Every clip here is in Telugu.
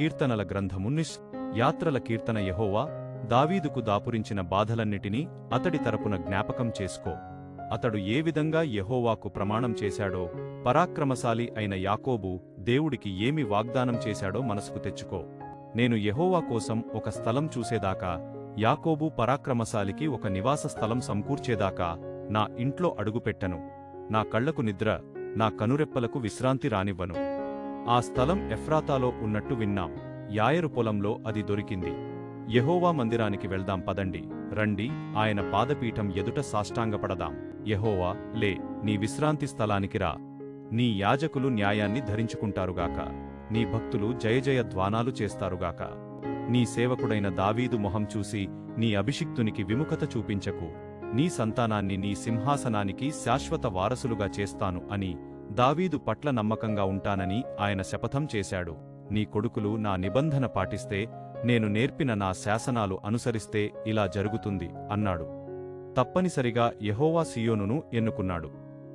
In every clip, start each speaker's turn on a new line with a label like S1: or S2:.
S1: కీర్తనల గ్రంథమున్నిస్ యాత్రల కీర్తన యహోవా దావీదుకు దాపురించిన బాధలన్నిటినీ అతడి తరపున జ్ఞాపకం చేసుకో. అతడు ఏ విధంగా యహోవాకు ప్రమాణం చేశాడో పరాక్రమశాలి అయిన యాకోబు దేవుడికి ఏమి వాగ్దానం చేశాడో మనసుకు తెచ్చుకో. నేను యహోవా కోసం ఒక స్థలం చూసేదాకా యాకోబు పరాక్రమశాలికి ఒక నివాస స్థలం సమకూర్చేదాకా నా ఇంట్లో అడుగుపెట్టను. నా కళ్ళకు నిద్ర నా కనురెప్పలకు విశ్రాంతి రానివ్వను. ఆ స్థలం ఎఫ్రాతాలో ఉన్నట్టు విన్నాం. యాయరు పొలంలో అది దొరికింది. యహోవా మందిరానికి వెళ్దాం పదండి. రండి ఆయన పాదపీఠం ఎదుట సాష్టాంగపడదాం. యహోవా లే నీ విశ్రాంతి స్థలానికి రా. నీ యాజకులు న్యాయాన్ని ధరించుకుంటారుగాక నీ భక్తులు జయజయ ధ్వానాలు చేస్తారుగాక నీ సేవకుడైన దావీదు మొహం చూసి నీ అభిషిక్తునికి విముఖత చూపించకు. నీ సంతానాన్ని నీ సింహాసనానికి శాశ్వత వారసులుగా చేస్తాను అని దావీదు పట్ల నమ్మకంగా ఉంటానని ఆయన శపథం చేశాడు. నీ కొడుకులు నా నిబంధన పాటిస్తే నేను నేర్పిన నా శాసనాలు అనుసరిస్తే ఇలా జరుగుతుంది అన్నాడు. తప్పనిసరిగా యహోవా సియోనును ఎన్నుకున్నాడు.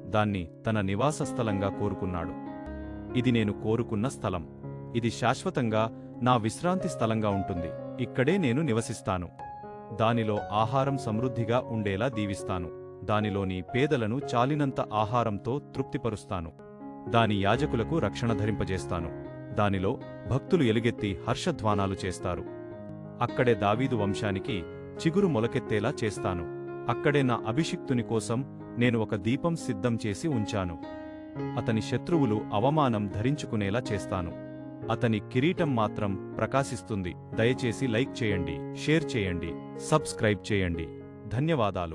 S1: దాన్ని తన నివాస స్థలంగా కోరుకున్నాడు. ఇది నేను కోరుకున్న స్థలం. ఇది శాశ్వతంగా నా విశ్రాంతి స్థలంగా ఉంటుంది. ఇక్కడే నేను నివసిస్తాను. దానిలో ఆహారం సమృద్ధిగా ఉండేలా దీవిస్తాను. దానిలోని పేదలను చాలినంత ఆహారంతో తృప్తిపరుస్తాను. దాని యాజకులకు రక్షణ ధరింపజేస్తాను. దానిలో భక్తులు ఎలుగెత్తి హర్షధ్వానాలు చేస్తారు. అక్కడే దావీదు వంశానికి చిగురు మొలకెత్తేలా చేస్తాను. అక్కడే నా అభిషిక్తుని కోసం నేను ఒక దీపం సిద్ధం చేసి ఉంచాను. అతని శత్రువులు అవమానం ధరించుకునేలా చేస్తాను. అతని కిరీటం మాత్రం ప్రకాశిస్తుంది. దయచేసి లైక్ చేయండి షేర్ చేయండి సబ్స్క్రైబ్ చేయండి. ధన్యవాదాలు.